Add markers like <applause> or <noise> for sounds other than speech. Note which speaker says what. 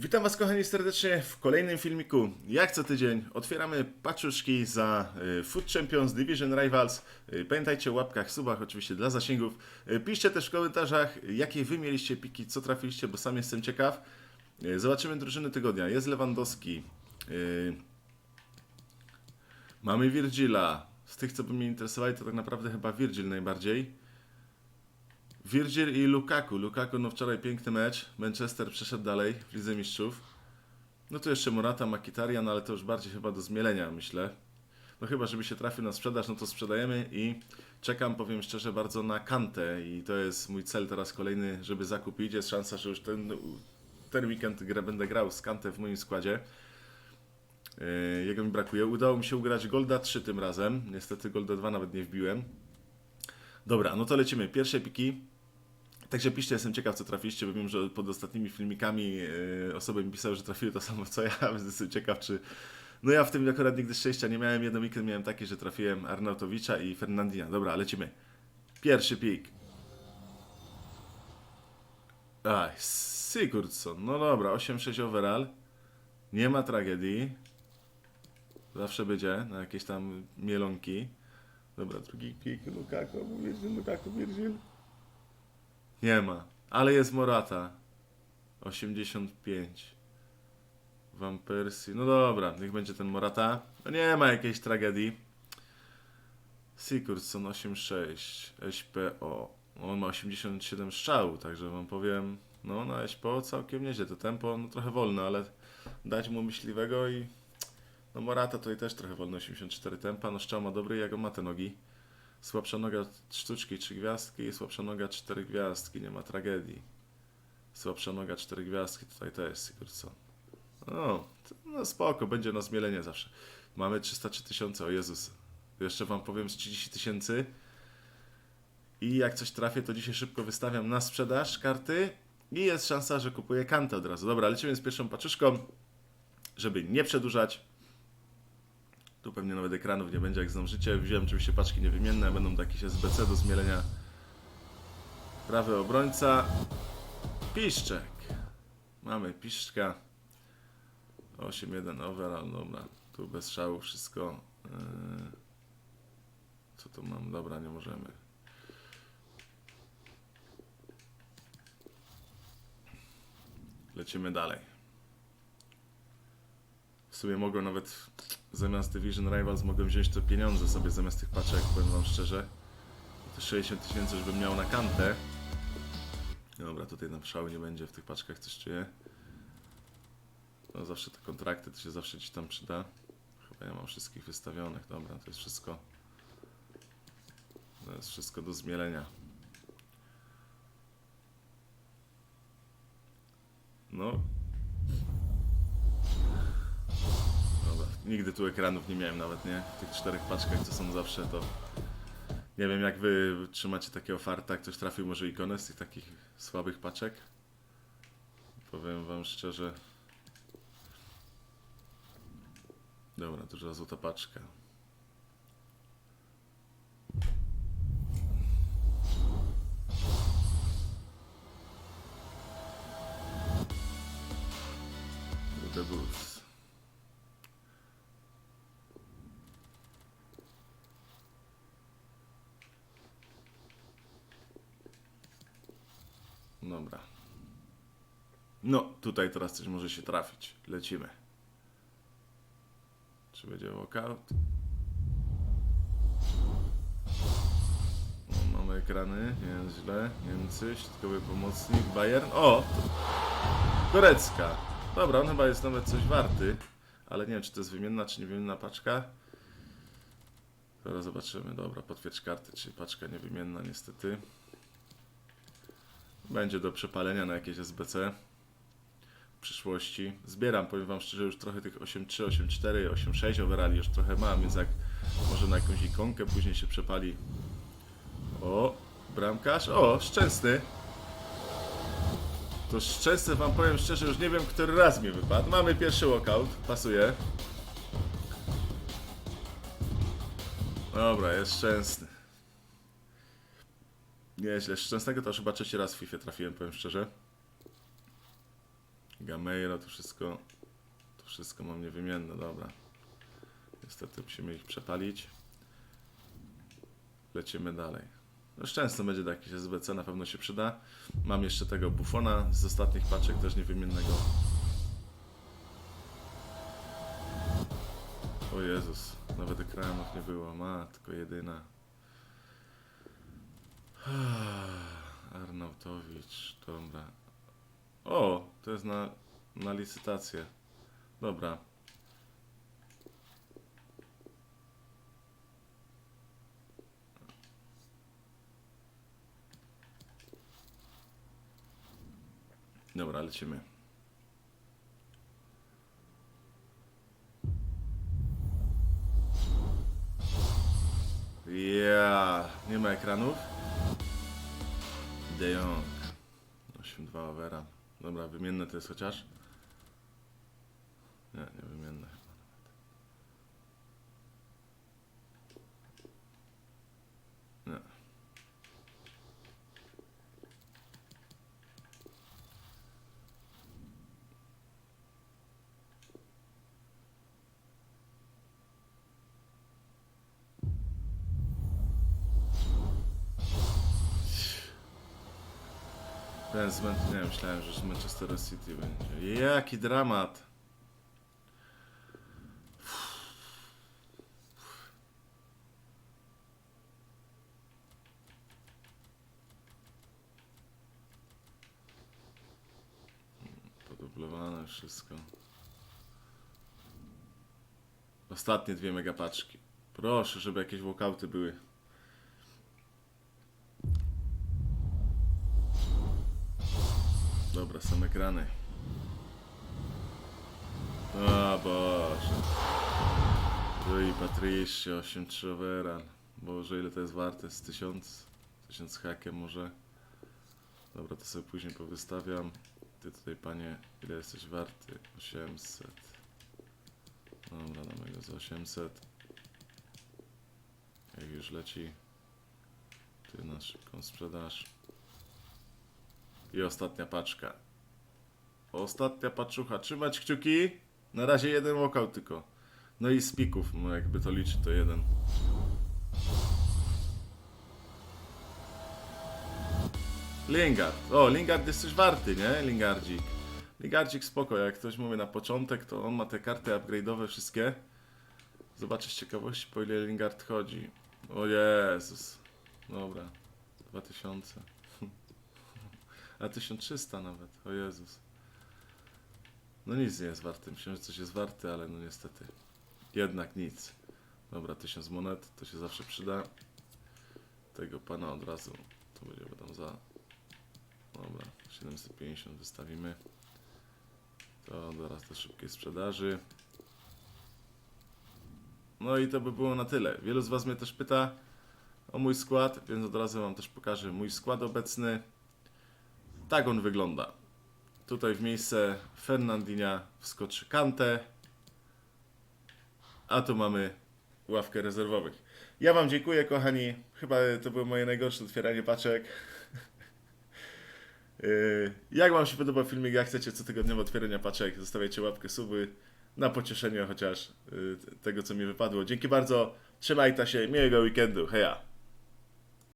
Speaker 1: Witam Was kochani serdecznie w kolejnym filmiku. Jak co tydzień otwieramy paczuszki za y, Food Champions Division Rivals. Y, Pamiętajcie o łapkach, subach oczywiście dla zasięgów. Y, Piszcie też w komentarzach, jakie Wy mieliście piki, co trafiliście, bo sam jestem ciekaw. Zobaczymy drużyny tygodnia. Jest Lewandowski. Mamy Virgila. Z tych, co by mnie interesowali, to tak naprawdę chyba Virgil najbardziej. Virgil i Lukaku. Lukaku, no wczoraj piękny mecz. Manchester przeszedł dalej w Lidze Mistrzów. No tu jeszcze Morata, Makitarian, ale to już bardziej chyba do zmielenia, myślę. No chyba, żeby się trafił na sprzedaż, no to sprzedajemy i czekam, powiem szczerze, bardzo na Kantę i to jest mój cel teraz kolejny, żeby zakupić. Jest szansa, że już ten, ten weekend będę grał z Kantę w moim składzie. Yy, Jego mi brakuje. Udało mi się ugrać Golda 3 tym razem. Niestety Golda 2 nawet nie wbiłem. Dobra, no to lecimy. Pierwsze piki. Także piszcie, jestem ciekaw, co trafiliście, bo wiem, że pod ostatnimi filmikami yy, osoby mi pisały, że trafiły to samo co ja, <laughs> więc jestem ciekaw, czy... No ja w tym akurat nigdy szczęścia nie miałem. Jeden weekend miałem taki, że trafiłem Arnautowicza i Fernandina. Dobra, lecimy. Pierwszy pik. Aj, Sigurdsson. No dobra, 8-6 overall. Nie ma tragedii. Zawsze będzie na jakieś tam mielonki. Dobra, drugi pik. Lukaku, Virgil, Lukaku, Virgil. Nie ma. Ale jest Morata. 85. Van. No dobra, niech będzie ten Morata. No nie ma jakiejś tragedii. Sigurdsson 86. SPO. On ma 87 strzałów, także wam powiem, no na SPO całkiem nieźle. To tempo no, trochę wolne, ale dać mu myśliwego i no Morata tutaj też trochę wolno 84 tempa. No strzał ma dobry, on ma te nogi. Słabsza noga sztuczki 3 gwiazdki, słabsza noga 4 gwiazdki, nie ma tragedii. Słabsza noga 4 gwiazdki, tutaj też Sigurdsson. No, no spoko, będzie na zmielenie zawsze. Mamy 303 tysiące, o Jezus. Jeszcze wam powiem z 30 tysięcy. I jak coś trafię, to dzisiaj szybko wystawiam na sprzedaż karty. I jest szansa, że kupuję kantę od razu. Dobra, lecimy z pierwszą paczuszką, żeby nie przedłużać. Tu pewnie nawet ekranów nie będzie, jak zdążycie. Wziąłem oczywiście paczki niewymienne, będą to jakieś SBC do zmielenia. Prawy obrońca. Piszczek. Mamy piszczka. 8-1 overall, dobra. Tu bez szału wszystko. Yy. Co tu mam? Dobra, nie możemy. Lecimy dalej. W sumie mogę nawet zamiast Division Rivals mogę wziąć te pieniądze sobie zamiast tych paczek, powiem wam szczerze. Te 60 tysięcy już bym miał na kantę. Dobra, tutaj na szału nie będzie w tych paczkach, coś czuję. No zawsze te kontrakty, to się zawsze ci tam przyda. Chyba ja mam wszystkich wystawionych, dobra, to jest wszystko. To jest wszystko do zmielenia. No. Dobra, nigdy tu ekranów nie miałem nawet, nie? W tych czterech paczkach, co są zawsze, to... Nie wiem, jak wy trzymacie takiego farta, ktoś trafił może ikonę z tych takich słabych paczek? Powiem wam szczerze... Dobra, duża złota paczka. Dobra. No, tutaj teraz coś może się trafić. Lecimy. Czy będzie walkout? No, mamy ekrany, nie jest źle. Niemcy, środkowy pomocnik, Bayern. O! Turecka. Dobra, on chyba jest nawet coś warty, ale nie wiem, czy to jest wymienna, czy niewymienna paczka. Teraz zobaczymy. Dobra, potwierdź karty, czyli paczka niewymienna niestety. Będzie do przepalenia na jakieś SBC w przyszłości. Zbieram, powiem wam szczerze, już trochę tych 8.3, 8.4, 8.6 overalli już trochę mam, więc jak może na jakąś ikonkę później się przepali. O, bramkarz. O, szczęsny. To szczęście wam powiem szczerze, już nie wiem, który raz mi wypadł. Mamy pierwszy walkout, pasuje. Dobra, jest szczęsny. Nieźle, szczęsnego to chyba trzeci raz w FIFA trafiłem, powiem szczerze. Gameiro, to wszystko, to wszystko mam niewymienne, dobra. Niestety musimy ich przepalić. Lecimy dalej. No szczęście będzie do jakiś SBC, na pewno się przyda. Mam jeszcze tego bufona z ostatnich paczek, też niewymiennego. O Jezus, nawet ekranów nie było, matko jedyna. Arnautowicz, dobra. O, to jest na, na licytację. Dobra. Dobra, lecimy. Ja, nie ma ekranów. De Jong. 8-2 overa. Dobra, wymienne to jest chociaż. Nie, nie wymienne chyba nawet. Nie. Ten z nie myślałem, że z Manchester City będzie. Jaki dramat! Podublowane wszystko. Ostatnie dwie megapaczki. Proszę, żeby jakieś walkouty były. Dobra, są ekrany. O Boże. Rui Patricia, 8-3 overall. Boże, ile to jest warte? Z 1000? 1000 z hakiem może? Dobra, to sobie później powystawiam. Ty tutaj, panie, ile jesteś warty? 800. Dobra, damy go za 800. Jak już leci. Ty na szybką sprzedaż. I ostatnia paczka. Ostatnia paczucha. Trzymać kciuki. Na razie jeden walkout tylko. No i z pików, no jakby to liczy, to jeden. Lingard. O, Lingard jest coś warty, nie? Lingardzik. Lingardzik spoko, jak ktoś mówi na początek, to on ma te karty upgrade'owe wszystkie. Zobaczę z ciekawości, po ile Lingard chodzi. O Jezus. Dobra. 2000. A 1300 nawet, o Jezus. No nic nie jest warty. Myślałem, że coś jest warte, ale no niestety. Jednak nic. Dobra, 1000 monet, to się zawsze przyda. Tego pana od razu. To będzie tam za. Dobra, 750 wystawimy. To teraz do szybkiej sprzedaży. No i to by było na tyle. Wielu z Was mnie też pyta o mój skład, więc od razu Wam też pokażę mój skład obecny. Tak on wygląda. Tutaj w miejsce Fernandinha wskoczy Kante. A tu mamy ławkę rezerwowych. Ja Wam dziękuję, kochani. Chyba to było moje najgorsze otwieranie paczek. Yy, <laughs> Jak Wam się podoba filmik, jak chcecie cotygodniowo otwierania paczek, zostawiajcie łapkę, suby na pocieszenie chociaż yy, tego, co mi wypadło. Dzięki bardzo, trzymajcie się, miłego weekendu, heja!